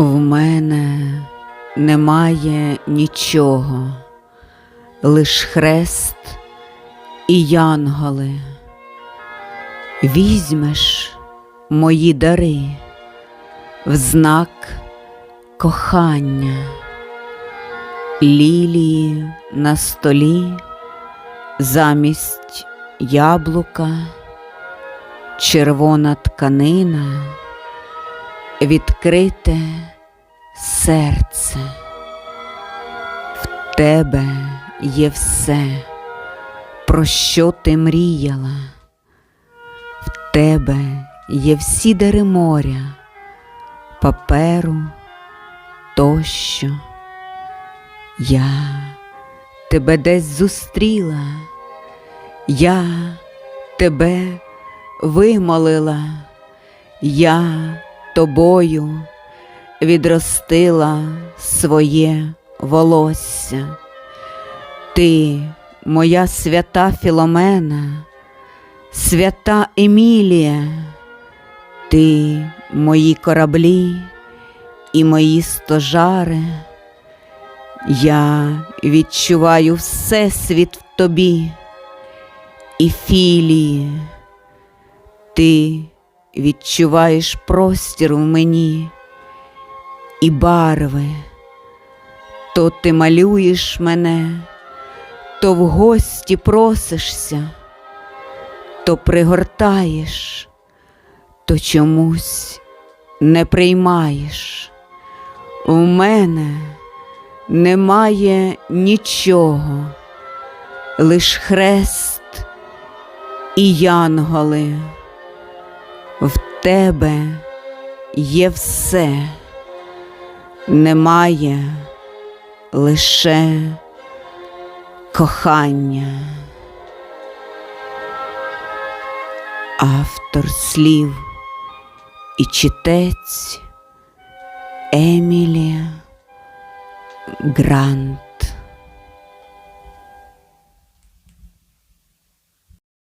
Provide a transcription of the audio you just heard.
В мене немає нічого, лиш хрест і янголи. Візьмеш мої дари в знак кохання, лілії на столі замість яблука, червона тканина, відкрите серце. В тебе є все, про що ти мріяла. В тебе є всі дари моря, паперу тощо. Я тебе десь зустріла, я тебе вимолила, я тобою відростила своє волосся. Ти, моя свята Філомена, свята Емілія, ти мої кораблі і мої стожари. Я відчуваю всесвіт в тобі, і філії, ти відчуваєш простір в мені і барви, то ти малюєш мене, то в гості просишся, то пригортаєш, то чомусь не приймаєш. У мене немає нічого, лиш хрест і янголи. В тебе є все, немає лише кохання. Автор слів і читець Емілія Грант.